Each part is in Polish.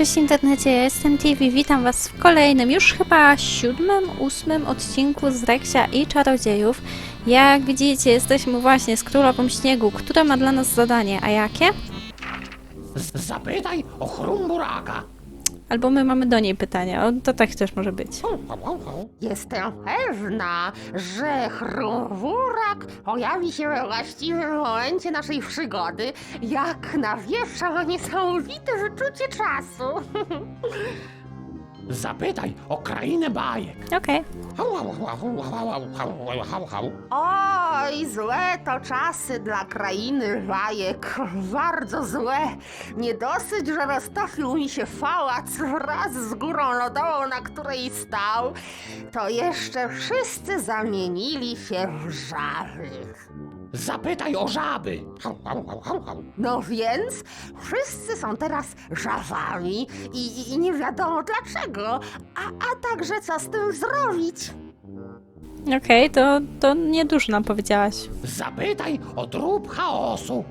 Cześć internecie, ja jestem TV, witam was w kolejnym, już chyba siódmym, ósmym odcinku z Reksia i Czarodziejów. Jak widzicie, jesteśmy właśnie z Królową Śniegu, która ma dla nas zadanie, a jakie? Z- Zapytaj o chrumburaka. Albo my mamy do niej pytanie, o, to tak też może być. Jestem pewna, że chrumburak pojawi się we właściwym momencie naszej przygody, jak nawiesza niesamowite wyczucie czasu. Zapytaj o krainę bajek. Okej, Oj, złe to czasy dla krainy bajek, bardzo złe. Nie dosyć, że roztopił mi się pałac wraz z górą lodową, na której stał, to jeszcze wszyscy zamienili się w żaby. Zapytaj o żaby. No więc wszyscy są teraz żawami i, i nie wiadomo dlaczego, a, a także co z tym zrobić. okej, to, to niedużo nam powiedziałaś. Zapytaj o drób chaosu.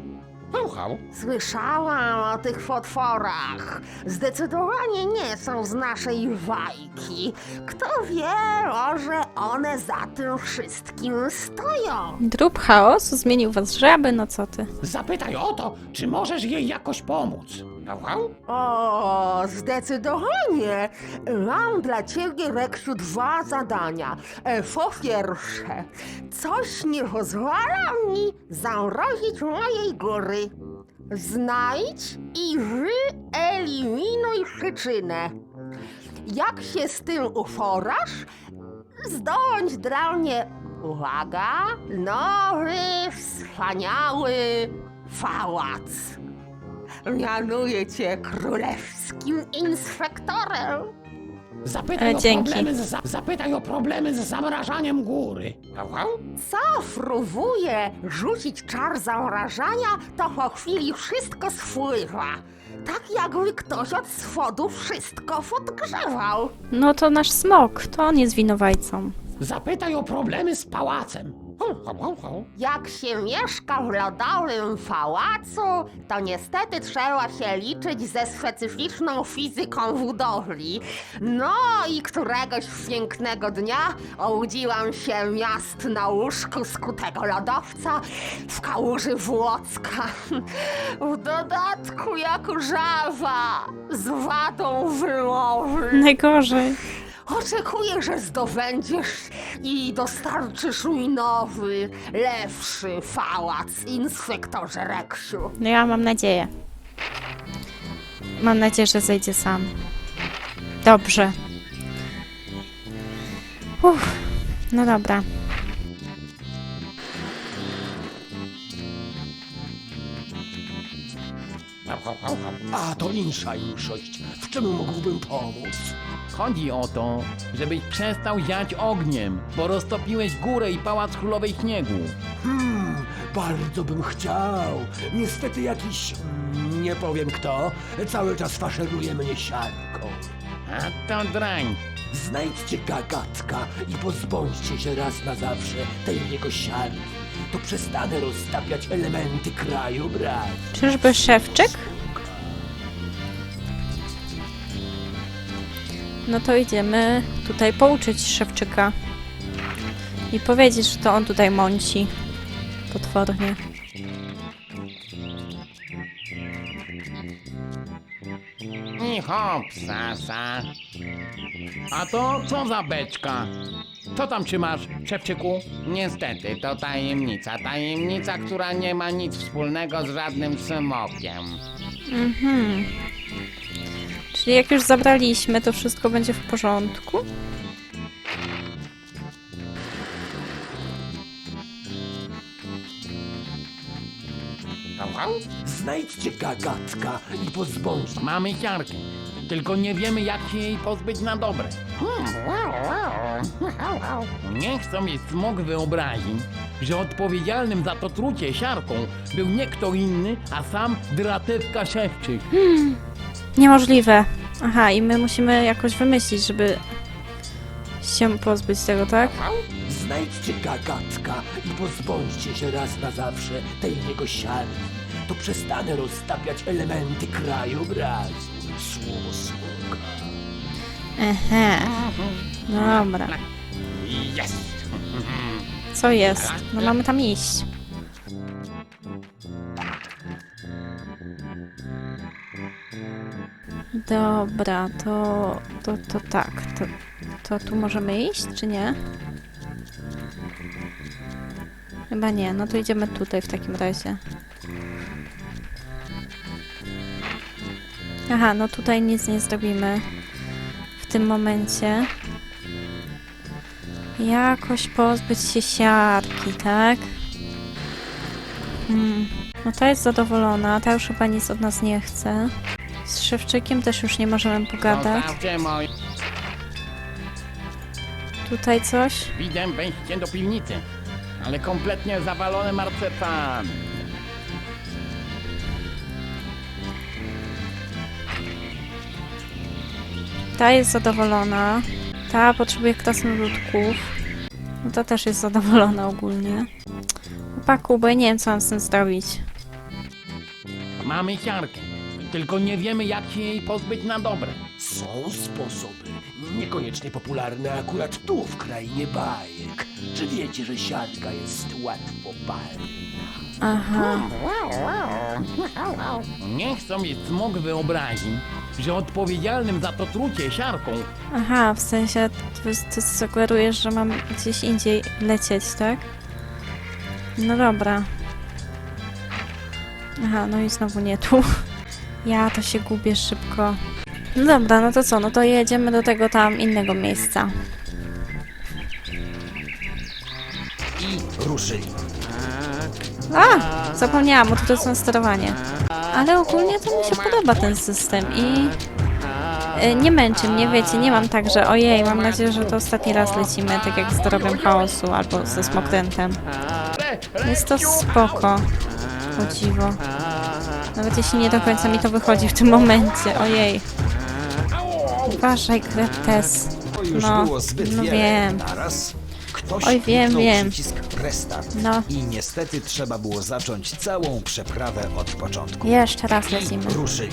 Słyszałam o tych potworach. Zdecydowanie nie są z naszej bajki. Kto wie, może one za tym wszystkim stoją. Drób chaosu zmienił was w żaby, no co ty. Zapytaj o to, czy możesz jej jakoś pomóc. O, zdecydowanie. Mam dla ciebie, Reksiu, dwa zadania. E, Po pierwsze, coś nie pozwala mi zamrozić mojej góry. Znajdź i wyeliminuj przyczynę. Jak się z tym uforasz, zdobądź dla mnie, uwaga, nowy, wspaniały pałac. Mianuję cię królewskim inspektorem. Zapytaj E, o dzięki. problemy z, za- zapytaj o problemy z zamrażaniem góry. Co próbuje rzucić czar zamrażania, to po chwili wszystko spływa. Tak jakby ktoś od spodu wszystko podgrzewał. No to nasz smok, to on jest winowajcą. Zapytaj o problemy z pałacem. Jak się mieszka w lodowym pałacu, to niestety trzeba się liczyć ze specyficzną fizyką budowli. No i któregoś pięknego dnia obudziłam się miast na łóżku skutego lodowca w kałuży Włocka. W dodatku jak żawa z wadą wymowy. Najgorzej. Oczekuję, że zdobędziesz i dostarczysz mi nowy, lepszy pałac, inspektorze Reksiu. No ja mam nadzieję. Mam nadzieję, że zejdzie sam. Dobrze. Uff, no dobra. A to insza inszość. W czym mógłbym pomóc? Chodzi o to, żebyś przestał ziać ogniem, bo roztopiłeś górę i pałac królowej śniegu. Hmm, bardzo bym chciał. Niestety jakiś, mm, nie powiem kto, cały czas faszeruje mnie siarką. A to drań. Znajdźcie gagatka i pozbądźcie się raz na zawsze tej jego siarki. To przestanę roztapiać elementy krajobrazu. Czyżby szewczyk? No to idziemy tutaj pouczyć szewczyka. I powiedzieć, że to on tutaj mąci. Potwornie. I hop, sasa. A to co za beczka? Co tam trzymasz, szewczyku? Niestety, to tajemnica. Tajemnica, która nie ma nic wspólnego z żadnym smokiem. Mhm. Czyli jak już zabraliśmy, to wszystko będzie w porządku? Znajdźcie gagatka i pozbądźcie Mamy siarkę, tylko nie wiemy jak się jej pozbyć na dobre. Niech sobie smok wyobrazi, że odpowiedzialnym za to trucie siarką był nie kto inny, a sam Dratewka Szewczyk. Niemożliwe. Aha, i my musimy jakoś wymyślić, żeby się pozbyć tego, tak? Znajdźcie gagatka i pozbądźcie się raz na zawsze tej jego siarki. To przestanę roztapiać elementy krajobrazu. Smoka. Ehe. No dobra. Jest! Co jest? No mamy tam iść. Dobra, to, to, to tak. To, to tu możemy iść, czy nie? Chyba nie, no to idziemy tutaj w takim razie. Aha, no tutaj nic nie zrobimy w tym momencie. Jakoś pozbyć się siarki, tak? Hmm. No ta jest zadowolona, ta już chyba nic od nas nie chce. Z Szewczykiem też już nie możemy pogadać. Tutaj coś? Widzę wejście do piwnicy, ale kompletnie zawalone marcepanem. Ta jest zadowolona. Ta potrzebuje krasnoludków. No ta też jest zadowolona ogólnie. Chłopaku, bo ja nie wiem co mam z tym zrobić. Mamy siarkę, tylko nie wiemy jak się jej pozbyć na dobre. Są sposoby, niekoniecznie popularne akurat tu, w krainie bajek. Czy wiecie, że siatka jest łatwo palna? Aha. Niech sobie smok wyobrazi, że odpowiedzialnym za to trucie siarką Aha, w sensie ty, ty sugerujesz, że mam gdzieś indziej lecieć, tak? No dobra. Aha, no i znowu nie tu. Ja to się gubię szybko. No dobra, no to co? No to jedziemy do tego tam innego miejsca. I ruszyli. A! Zapomniałam, bo tutaj są sterowanie. Ale ogólnie to mi się podoba ten system i... e, Nie męczy mnie, wiecie, nie mam tak, że ojej, mam nadzieję, że to ostatni raz lecimy, tak jak z Drogiem Chaosu albo ze Smokrętem. Jest to spoko. O dziwo. Nawet jeśli nie do końca mi to wychodzi w tym momencie. Ojej. Uważaj, Kretes. No, no wiem. Ktoś Oj, wiem, kliknął wiem. przycisk restart No. i niestety trzeba było zacząć całą przeprawę od początku. Jeszcze raz lecimy. Ruszyli.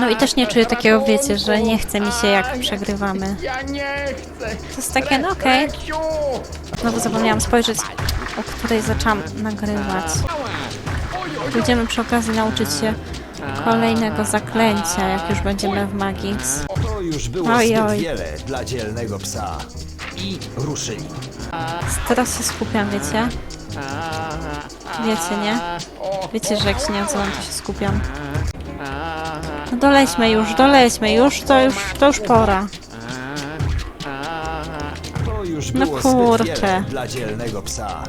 No i też nie czuję takiego, wiecie, że nie chce mi się jak przegrywamy. Ja nie chcę! To jest takie, no okej. Reksiu! Znowu zapomniałam spojrzeć, o której zaczęłam nagrywać. Pójdziemy przy okazji nauczyć się kolejnego zaklęcia, jak już będziemy w Magix. To już było Oj, zbyt oj. wiele dla dzielnego psa. I ruszyli. Teraz się skupiam, wiecie? Wiecie, nie? Wiecie, że jak się nie odzywam, to się skupiam. No dolećmy już, dolećmy już, to już, to już pora. To już No było kurczę. dla dzielnego psa.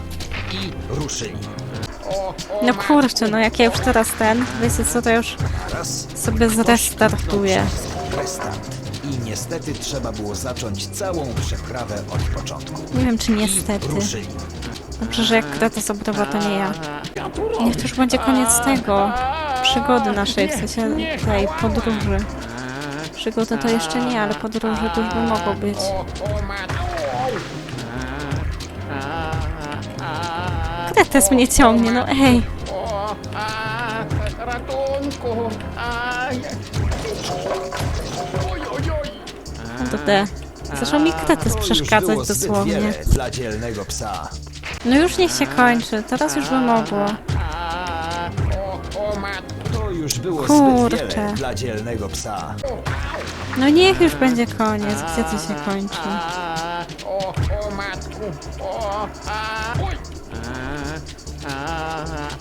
I ruszyli. No kurczę, no jak ja już teraz ten, wiecie co, to już sobie zrestartuję. Restart. Niestety trzeba było zacząć całą przeprawę od początku. Nie wiem, czy niestety. Ruszyli. Dobrze, że jak Kratos obrywa, to nie ja. Niech to już będzie koniec tego. Przygody naszej, w sensie tej podróży. Przygody to jeszcze nie, ale podróży to już by mogło być. Kratos mnie ciągnie, no ej. To te. Zaczął mi już przeszkadzać dosłownie. dla dzielnego psa. No już niech się kończy, teraz już by mogło. To już było Kurczę. zbyt wiele dla dzielnego psa. No niech już będzie koniec, gdzie to się kończy?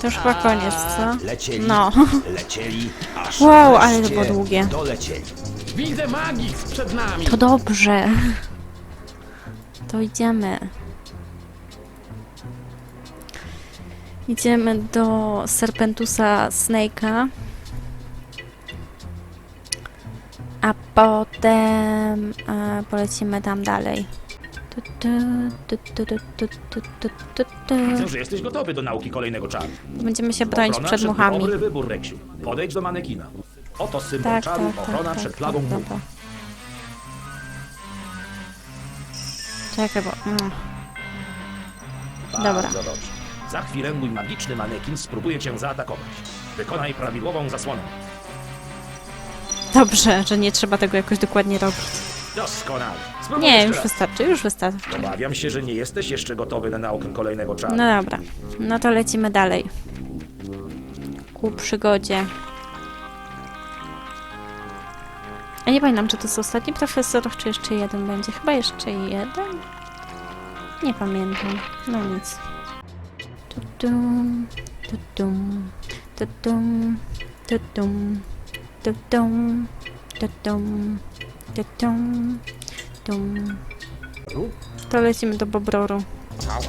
To już chyba koniec, co? Lecieli, No. lecieli, aż Wow, ale to wreszcie było długie. dolecieli. Widzę Magix przed nami! To dobrze. To idziemy. Idziemy do Serpentusa Snake'a. A potem e, polecimy tam dalej. Tu, tu, tu, tu, tu, tu, tu, tu, tu, tu. Widzę, że jesteś gotowy do nauki kolejnego czaru. Będziemy się bronić przed muchami. Dobry wybór, Reksiu. Podejdź do manekina. Oto symbol Tak, czaru, tak, tak, ochrona tak, przed tak, plagą dobra. Czekaj, bo... Mm. Dobra. Bardzo dobrze. Za chwilę mój magiczny manekin spróbuje cię zaatakować. Wykonaj prawidłową zasłonę. dobrze, że nie trzeba tego jakoś dokładnie robić. Doskonale. Spróbuj Nie, już raz. wystarczy, już wystarczy. Obawiam się, że nie jesteś jeszcze gotowy na naukę kolejnego czaru. No dobra, no to lecimy dalej. Ku przygodzie. A nie pamiętam, czy to jest ostatni profesor, czy jeszcze jeden będzie. Chyba jeszcze jeden? Nie pamiętam. No nic. To lecimy do Bobroru. Hał.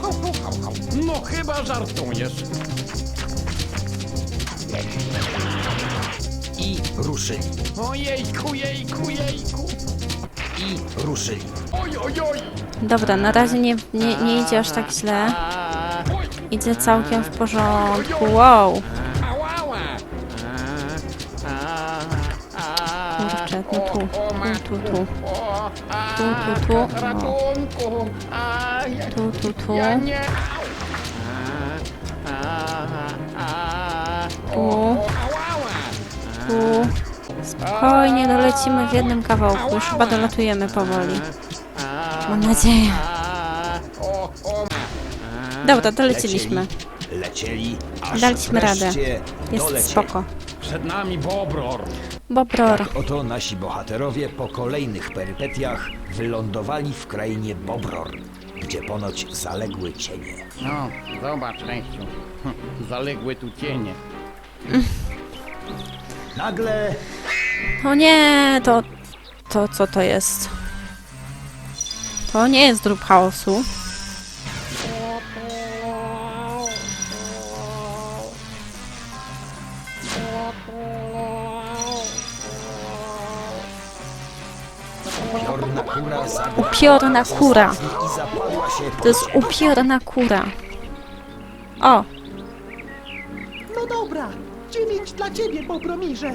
No chyba żartujesz. I ruszyli. Ojejku, jejku, jejku. I ruszyli. Oj, oj, oj. Dobra, na razie nie, nie, nie idzie aż tak źle. Idzie całkiem w porządku. Wow! Kurczę, no tu, tu, tu, tu. Tu, tu, tu. Tu, tu, tu. Tu. Tu. Spokojnie dolecimy w jednym kawałku. Już chyba dolatujemy powoli. Mam nadzieję. Dobra, doleciliśmy. Lecieli, aż Daliśmy radę. wreszcie Jest dolecieli. spoko. Przed nami Bobror. Bobror. Oto nasi bohaterowie po kolejnych perypetiach wylądowali w krainie Bobror, gdzie ponoć zaległy cienie. No, zobacz. Hm, Zaległy tu cienie. Nagle O nie, to... To co to jest? To nie jest drób chaosu. Upiorna kura. To jest upiorna kura. O, dla ciebie, Bobromirze.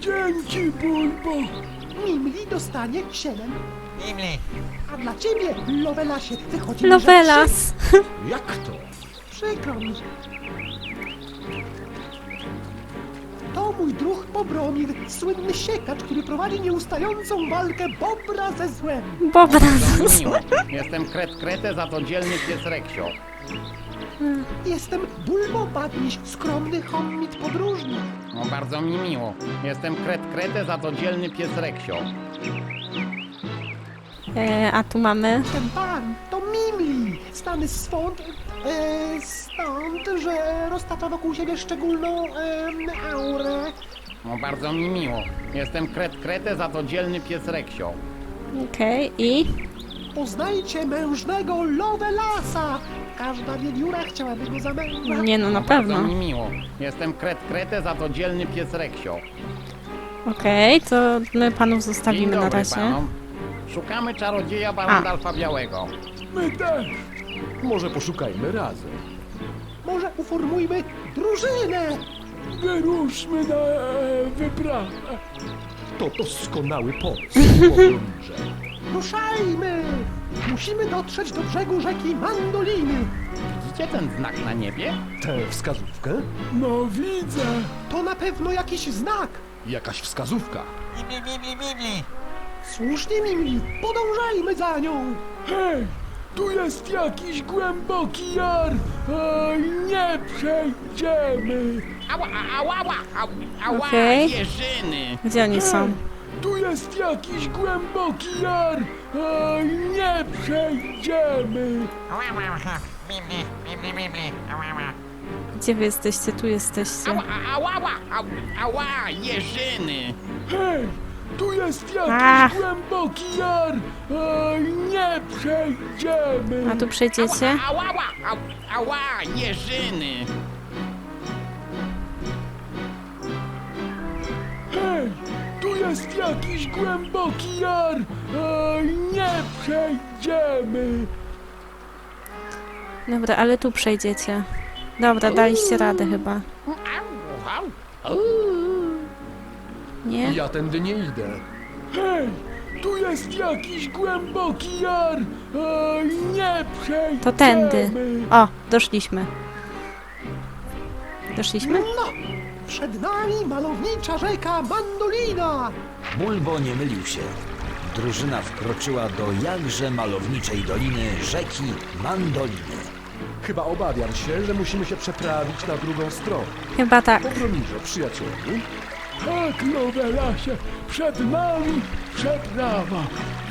Dzięki, Bulbo. Mimli dostanie siedem. Mimli. A dla ciebie, Lovelasie, wychodzi mi, że Lovelas. Jak to? trzy. Przykro mi. To mój druh Bobromir, słynny siekacz, który prowadzi nieustającą walkę Bobra ze złem. Bobras. Miło. Jestem kret kretę, za to dzielny pies Reksio. Jestem Bulbo Badniś, skromny hommit podróżny. No bardzo mi miło. Jestem kret kretę, za to dzielny pies Reksio. E, a tu mamy... Ten pan to Mimli, znany stąd, e, stąd, że roztacza wokół siebie szczególną e, aurę. No bardzo mi miło. Jestem kret kretę, za to dzielny pies Reksio. Okej, i... Poznajcie mężnego Lovelasa! Każda wiewióra chciałaby go za męża. Nie no, na Bardzo pewno. mi miło. Jestem kret kretę, za to dzielny pies Reksio. Okej, to my panów Dzień zostawimy na razie. panom. Szukamy czarodzieja Barandalfa Białego. My też. Może poszukajmy razem. Może uformujmy drużynę! Wyruszmy na e, wyprawę. To doskonały pomysł. Ruszajmy! Musimy dotrzeć do brzegu rzeki Mandoliny. Widzicie ten znak na niebie? Tę wskazówkę? No widzę. To na pewno jakiś znak. Jakaś wskazówka. Słusznie, Mimli, podążajmy za nią. Hej, tu jest jakiś głęboki jar. E, nie przejdziemy. Ała, ała, ała, ała, ała, Okej. jeżyny. Gdzie oni są? Tu jest jakiś głęboki jar. E, nie przejdziemy. Gdzie wy jesteście? Tu jesteście. Ała, ała, ała, ała, ała, jeżyny. Hej, tu jest jakiś Ach. głęboki jar. E, nie przejdziemy. A tu przejdziecie? Ała, ała, ała, ała, jeżyny. Hej, jest jakiś głęboki jar. E, nie przejdziemy. Dobra, ale tu przejdziecie. Dobra, daliście radę chyba. Nie? Ja tędy nie idę. Hej, tu jest jakiś głęboki jar. E, nie przejdziemy. To tędy. O, doszliśmy. Doszliśmy? No, Przed nami malownicza rzeka Mandolina! Bulbo nie mylił się. Drużyna wkroczyła do jakże malowniczej doliny rzeki Mandoliny. Chyba obawiam się, że musimy się przeprawić na drugą stronę. Chyba tak. Pogromirze, przyjacielu. Tak, Lovelasie, przed nami przeprawa.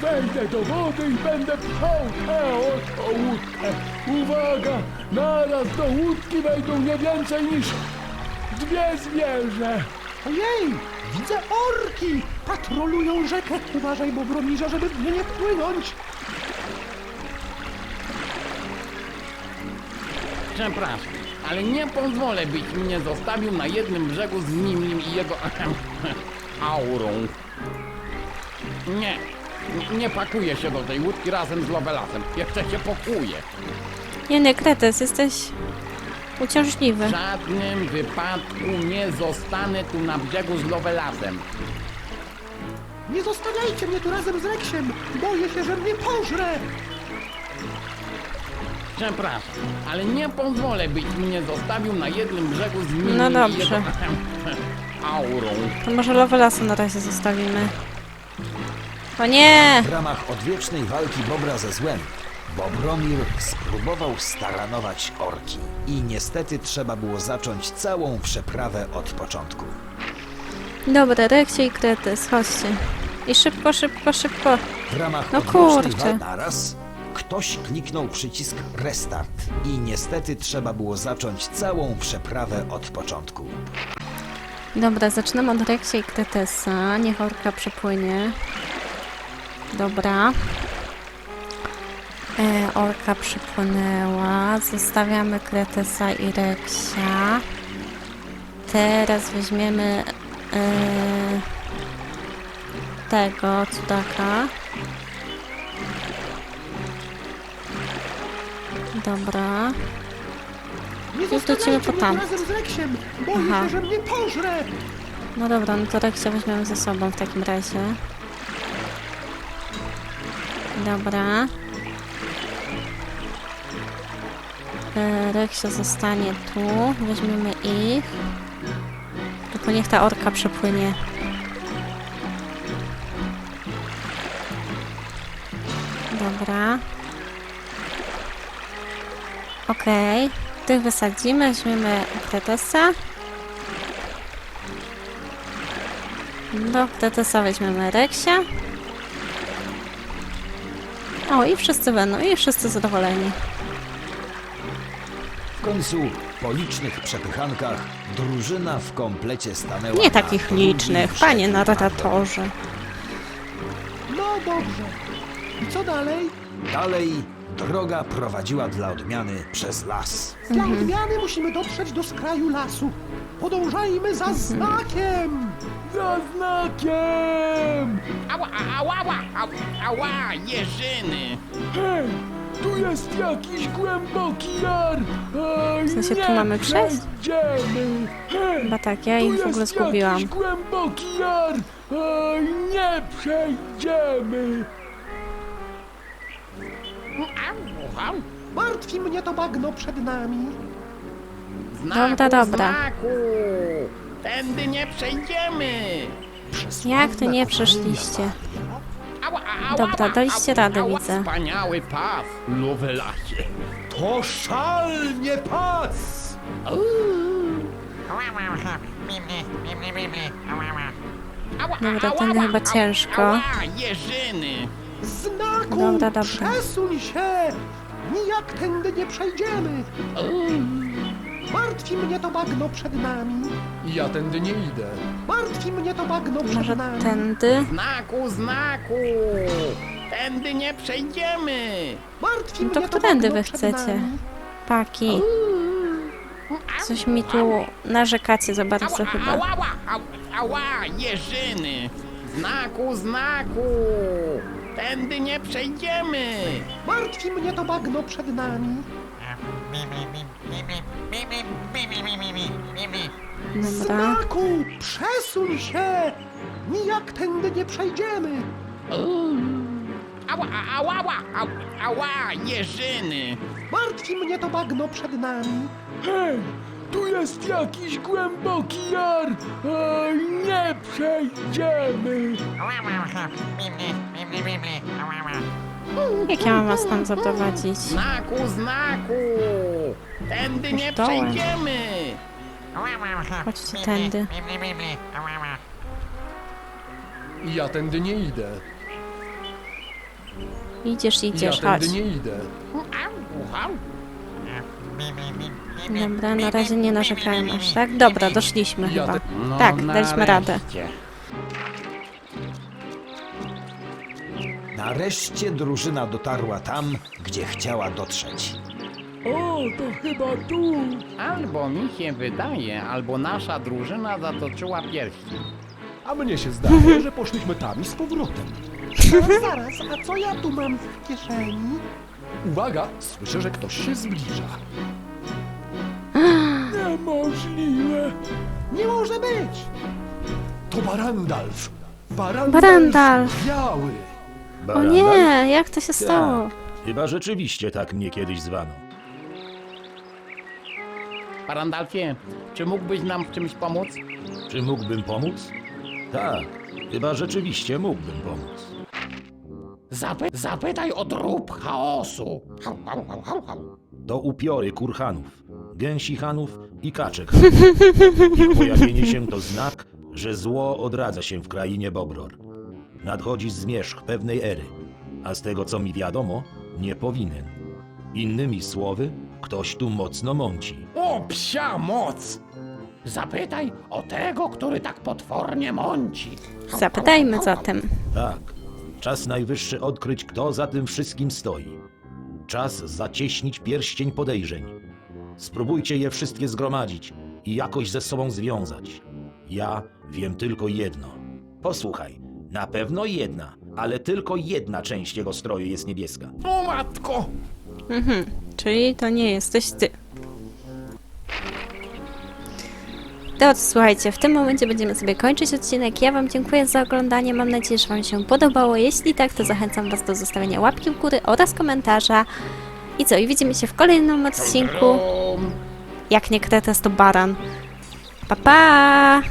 Wejdę do wody i będę pchał tę oto łódkę. Uwaga, naraz do łódki wejdą nie więcej niż dwie zwierzę. Ojej! Widzę orki! Patrolują rzekę! Uważaj, bo bromirze, żeby w nie nie płynąć! Przepraszam, ale nie pozwolę, byś mnie zostawił na jednym brzegu z nim i jego aurą. Nie, nie pakuję się do tej łódki razem z Lovelasem. Jeszcze się pokuję. Nie, nie, Kretes, jesteś uciążliwy. W żadnym wypadku nie zostanę tu na brzegu z Lovelasem. Nie zostawiajcie mnie tu razem z Reksiem! Boję się, że mnie pożre! Przepraszam, ale nie pozwolę, byś mnie zostawił na jednym brzegu z nim No i dobrze. jego aurą. To może Lovelasa na razie zostawimy. O nie! W ramach odwiecznej walki Bobra ze złem, Bobromir spróbował staranować orki. I niestety trzeba było zacząć całą przeprawę od początku. Dobra, Reksie i Kretes, chodźcie. I szybko, szybko, szybko. W ramach No kurczę. naraz ktoś kliknął przycisk restart i niestety trzeba było zacząć całą przeprawę od początku. Dobra, zaczynamy od Reksia i Kretesa. Niech orka przepłynie. Dobra. E, orka przypłynęła. Zostawiamy Kretesa i Reksia. Teraz weźmiemy e, tego cudaka. Dobra. Nie Już do ciebie po tam. Aha. się! No dobra, no to Reksia weźmiemy ze sobą w takim razie. Dobra. Reksia zostanie tu. Weźmiemy ich. Tylko niech ta orka przepłynie. Dobra. Okej. Tych wysadzimy. Weźmiemy Kretesa. Do Kretesa weźmiemy Reksia. O, i wszyscy będą, i wszyscy zadowoleni. W końcu, po licznych przepychankach, drużyna w komplecie stanęła Nie na takich drugim licznych, panie narratorze. No dobrze. I co dalej? Dalej droga prowadziła dla odmiany przez las. Dla Mhm. odmiany musimy dotrzeć do skraju lasu. Podążajmy za znakiem! Za znakiem! Ała, ała, ała, ała, ała, jeżyny. Hej, tu jest jakiś głęboki jar! Oj, W sensie tu nie mamy przejść? przejdziemy! Hej, Chyba tak, ja ich w ogóle jest zgubiłam. jakiś głęboki jar! Oj, nie przejdziemy! Au. Martwi mnie to bagno przed nami. Znaku, Dobra, dobra. Znaku. Tędy nie przejdziemy. Jak to nie przeszliście? Dobra, daliście radę, widzę. Wspaniały pas, Lovelasie. To szalnie pas! Dobra, ała, chyba ciężko. Jeżyny. Znaku! Dobra, dobra. Przesuń się! Nijak tędy nie przejdziemy. Martwi mnie to bagno przed nami. Ja tędy nie idę. Martwi mnie to bagno przed Może nami. tędy? Znaku, znaku. Tędy nie przejdziemy. Martwi No to mnie to którędy bagno wy przed chcecie? nami. Paki. Coś mi tu narzekacie za bardzo chyba. ała, ała, ała, jeżyny. Znaku, znaku. Tędy nie przejdziemy. Martwi mnie to bagno przed nami. Dobra. Znaku! Przesuń się! Nijak tędy nie przejdziemy. Ała, ała, ała, ała, ała, jeżyny. Martwi mnie to bagno przed nami. Hej, Tu jest jakiś głęboki jar! Oj, nie przejdziemy! Jak ja mam was tam zaprowadzić? Znaku, znaku! Tędy nie Dołem. przejdziemy! Chodźcie tędy. I ja tędy nie idę. Idziesz, I ja idziesz, chodź. tędy nie idę. Dobra, na razie nie narzekałem aż tak. Dobra, doszliśmy Ja chyba. te- No, Tak, daliśmy radę. nareszcie. Nareszcie drużyna dotarła tam, gdzie chciała dotrzeć. O, to chyba tu! Albo mi się wydaje, albo nasza drużyna zatoczyła piersi. A mnie się zdaje, że poszliśmy tam i z powrotem. Ale zaraz, a co ja tu mam w kieszeni? Uwaga, słyszę, że ktoś się zbliża. Niemożliwe! Nie może być! To Barandalf. Barandalf, Barandalf. biały. O nie, jak to się stało? Chyba rzeczywiście tak mnie kiedyś zwano. Parandalfie, czy mógłbyś nam w czymś pomóc? Czy mógłbym pomóc? Tak, chyba rzeczywiście mógłbym pomóc. Zapy zapytaj o drób chaosu. Hał, hał, hał, hał, hał. To upiory kurhanów, gęsichanów i kaczek. Ich pojawienie się to znak, że zło odradza się w krainie Bobror. Nadchodzi zmierzch pewnej ery, a z tego co mi wiadomo, nie powinien. Innymi słowy, ktoś tu mocno mąci. O, psia moc! Zapytaj o tego, który tak potwornie mąci. Zapytajmy zatem. Tak, czas najwyższy odkryć, kto za tym wszystkim stoi. Czas zacieśnić pierścień podejrzeń. Spróbujcie je wszystkie zgromadzić i jakoś ze sobą związać. Ja wiem tylko jedno. Posłuchaj, na pewno jedna, ale tylko jedna część jego stroju jest niebieska. O matko! Mhm, czyli to nie jesteś ty. To słuchajcie, w tym momencie będziemy sobie kończyć odcinek. Ja Wam dziękuję za oglądanie. Mam nadzieję, że Wam się podobało. Jeśli tak, to zachęcam Was do zostawienia łapki w górę oraz komentarza. I co? I widzimy się w kolejnym odcinku. Jak nie kretes, to baran. Pa pa!